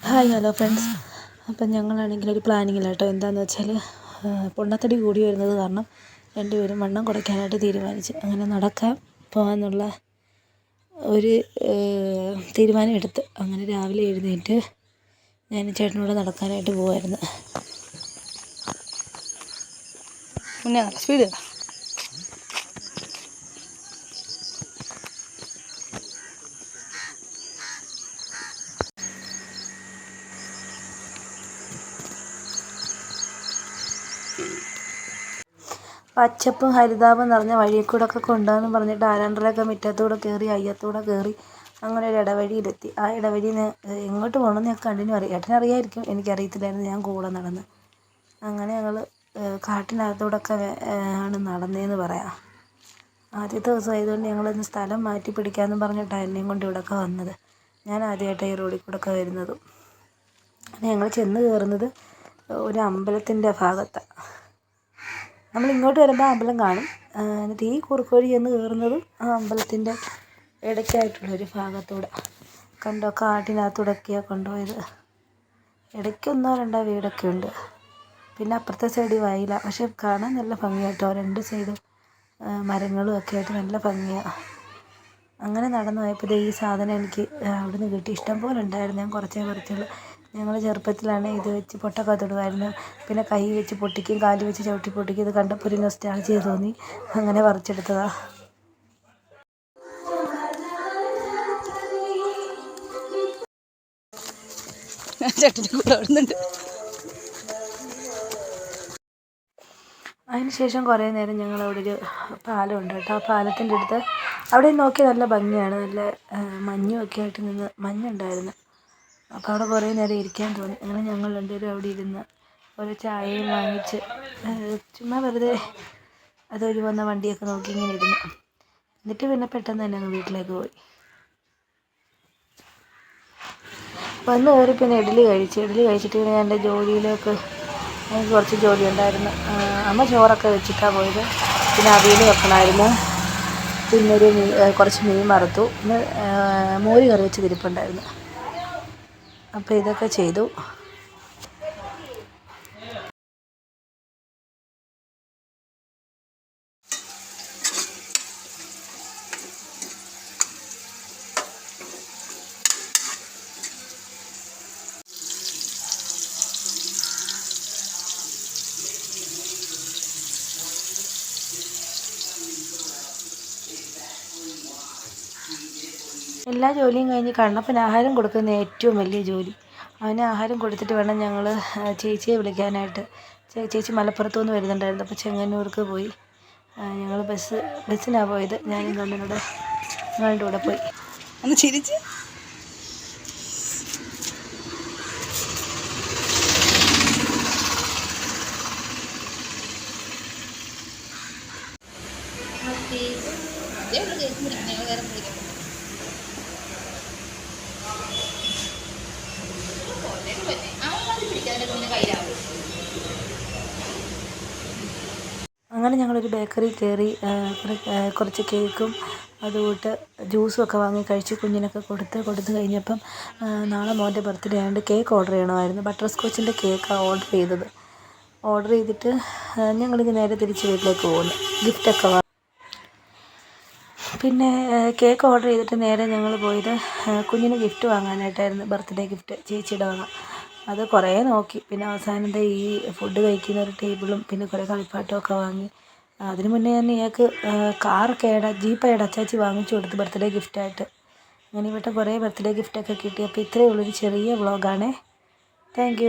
Hi hello friends അപ്പം ഞങ്ങളാണെങ്കിൽ ഒരു പ്ലാനിങ്ങിലാണ് കേട്ടോ. എന്താണെന്ന് വെച്ചാൽ പൊണ്ണത്തടി കൂടി വരുന്നത് കാരണം രണ്ടുപേരും വണ്ണം കുറയ്ക്കാനായിട്ട് തീരുമാനിച്ചു. അങ്ങനെ നടക്കാൻ പോകാമെന്നുള്ള ഒരു തീരുമാനം എടുത്ത് അങ്ങനെ രാവിലെ എഴുന്നേറ്റ് ഞാൻ ചേട്ടനോട് നടക്കാനായിട്ട് പോകുമായിരുന്നു മുന്നേ സ്പീഡ് പച്ചപ്പും ഹരിതാപം നിറഞ്ഞ വഴിയിൽ കൂടെ ഒക്കെ കൊണ്ടുപോകാമെന്ന് പറഞ്ഞിട്ട് ആരാണ്ടറയൊക്കെ മുറ്റത്തൂടെ കയറി അയ്യത്തൂടെ കയറി അങ്ങനെ ഒരു ഇടവഴിയിലെത്തി. ആ ഇടവഴിയിൽ എങ്ങോട്ട് പോകണമെന്ന് ഞാൻ കണ്ടിന്യൂ അറിയാം. ഏട്ടനറിയായിരിക്കും എനിക്കറിയത്തില്ലായിരുന്നു ഞാൻ കൂടെ നടന്ന്. അങ്ങനെ ഞങ്ങൾ കാട്ടിനകത്തൂടെ ഒക്കെ ആണ് നടന്നതെന്ന് പറയാം. ആദ്യത്തെ ദിവസം ആയതുകൊണ്ട് ഞങ്ങളൊന്ന് സ്ഥലം മാറ്റി പിടിക്കാമെന്ന് പറഞ്ഞിട്ടാണ് എന്നെയും കൊണ്ട് ഇവിടെയൊക്കെ വന്നത്. ഞാൻ ആദ്യമായിട്ടാണ് ഈ റോഡിൽ കൂടെ ഒക്കെ വരുന്നതും ഞങ്ങൾ ചെന്ന് കയറുന്നത് ഒരു അമ്പലത്തിന്റെ ഭാഗത്താണ് നമ്മൾ ഇങ്ങോട്ട് വരുമ്പോൾ അമ്പലം കാണും. എന്നിട്ട് ഈ കുറുക്ക് എന്ന് കയറുന്നതും ആ അമ്പലത്തിന്റെ ഇടയ്ക്കായിട്ടുള്ളൊരു ഭാഗത്തൂടെ. കണ്ടോ? കാട്ടിനകത്തൂടെയൊക്കെയാണ് കൊണ്ടുപോയത്. ഇടയ്ക്ക് ഒന്നോ രണ്ടോ വീടൊക്കെ ഉണ്ട്. പിന്നെ അപ്പുറത്തെ സൈഡിൽ വയല. പക്ഷെ കാണാൻ നല്ല ഭംഗിയായിട്ടോ? രണ്ട് സൈഡും മരങ്ങളും ഒക്കെ ആയിട്ട് നല്ല ഭംഗിയാണ് അങ്ങനെ നടന്നു പോയപ്പോൾ ഈ സാധനം എനിക്ക് അവിടുന്ന് കിട്ടി. ഇഷ്ടം പോലെ ഉണ്ടായിരുന്നു. ഞാൻ കുറച്ചേ കുറച്ചുള്ളൂ ഞങ്ങൾ ചെറുപ്പത്തിലാണ് ഇത് വെച്ച് പൊട്ടൊക്കെ തൊടുമായിരുന്നു പിന്നെ കൈ വെച്ച് പൊട്ടിക്കും കാൽ വെച്ച് ചവിട്ടി പൊട്ടിക്കും. ഇത് കണ്ടപ്പോൾ ഒരു നൊസ്റ്റാൾജിയ തോന്നി. അങ്ങനെ പറിച്ചെടുത്തതാണ് ചേട്ടന്റെ കൂടെ വരുന്നുണ്ട് അതിനുശേഷം കുറേ നേരം ഞങ്ങൾ അവിടെ ഒരു പാലമുണ്ട് കേട്ടോ. ആ പാലത്തിന്റെ അടുത്ത് അവിടെ നോക്കി നല്ല ഭംഗിയാണ്. നല്ല മഞ്ഞും ഒക്കെ ആയിട്ട് നിന്ന് മഞ്ഞുണ്ടായിരുന്നു. അപ്പോൾ അവിടെ കുറേ നേരം ഇരിക്കാൻ തോന്നി. അങ്ങനെ ഞങ്ങൾ രണ്ടുപേരും അവിടെ ഇരുന്ന് ഓരോ ചായയും വാങ്ങിച്ച് ചുമ്മാ വെറുതെ അതൊരു വന്ന വണ്ടിയൊക്കെ നോക്കി ഇങ്ങനെ ഇരുന്നു. എന്നിട്ട് പിന്നെ പെട്ടെന്ന് തന്നെ അങ്ങ് വീട്ടിലേക്ക് പോയി. വന്ന് കയറി പിന്നെ ഇഡ്ഡലി കഴിച്ചു. ഇഡ്ഡലി കഴിച്ചിട്ട് പിന്നെ എന്റെ ജോലിയിലേക്ക് എനിക്ക് കുറച്ച് ജോലി ഉണ്ടായിരുന്നു. അമ്മ ചോറൊക്കെ വെച്ചിട്ടാണ് പോയത്. പിന്നെ അവിയൽ വെക്കണമായിരുന്നു. പിന്നെ ഒരു മീൻ കുറച്ച് മീൻ വറുത്തു. പിന്നെ മോര് കറി വെച്ച് തിരിപ്പുണ്ടായിരുന്നു. അപ്പോൾ ഇതൊക്കെ ചെയ്തു. എല്ലാ ജോലിയും കഴിഞ്ഞ് കണ്ണപ്പന് ആഹാരം കൊടുക്കുന്ന ഏറ്റവും വലിയ ജോലി. അവന് ആഹാരം കൊടുത്തിട്ട് വേണം ഞങ്ങൾ ചേച്ചിയെ വിളിക്കാനായിട്ട്. ചേച്ചി മലപ്പുറത്തു നിന്ന് വരുന്നുണ്ടായിരുന്നു. അപ്പോൾ ചെങ്ങന്നൂർക്ക് പോയി. ഞങ്ങൾ ബസ് ബസ്സിനാണ് പോയത്. ഞാനും കണ്ണനോട് ഞങ്ങളുടെ കൂടെ പോയി. ഒന്ന് ചിരിച്ച്. ഞങ്ങൾ വേറെ അങ്ങനെ ഞങ്ങളൊരു ബേക്കറി കയറി കുറച്ച് കേക്കും അതുകൂട്ട് ജ്യൂസും ഒക്കെ വാങ്ങി കഴിച്ച് കുഞ്ഞിനൊക്കെ കൊടുത്ത് കൊടുത്ത് കഴിഞ്ഞപ്പം നാളെ മോന്റെ ബർത്ത്ഡേ ആയതുകൊണ്ട് കേക്ക് ഓർഡർ ചെയ്യണമായിരുന്നു. ബട്ടർ സ്കോച്ചിന്റെ കേക്കാണ് ഓർഡർ ചെയ്തത്. ഓർഡർ ചെയ്തിട്ട് ഞങ്ങളിത് നേരെ തിരിച്ച് വീട്ടിലേക്ക് പോകുന്നു. ഗിഫ്റ്റൊക്കെ പിന്നെ കേക്ക് ഓർഡർ ചെയ്തിട്ട് നേരെ ഞങ്ങൾ പോയത് കുഞ്ഞിന് ഗിഫ്റ്റ് വാങ്ങാനായിട്ടായിരുന്നു. ബർത്ത്ഡേ ഗിഫ്റ്റ് ചേച്ചിയുടെ വക. അത് കുറേ നോക്കി. പിന്നെ അവസാനം ഈ ഫുഡ് കഴിക്കുന്ന ഒരു ടേബിളും പിന്നെ കുറേ കളിപ്പാട്ടമൊക്കെ വാങ്ങി. അതിന് മുന്നേ തന്നെ ഇയാൾക്ക് കാറൊക്കെ ഏടാ ജീപ്പ് ഏടാ അച്ചാച്ചി വാങ്ങിച്ചു കൊടുത്തു ബർത്ത്ഡേ ഗിഫ്റ്റായിട്ട് അങ്ങനെ ഇവിടെ കുറേ ബർത്ത്ഡേ ഗിഫ്റ്റൊക്കെ കിട്ടി. അപ്പോൾ ഇത്രയേ ഉള്ളൂ. ഒരു ചെറിയ വ്ളോഗാണേ താങ്ക്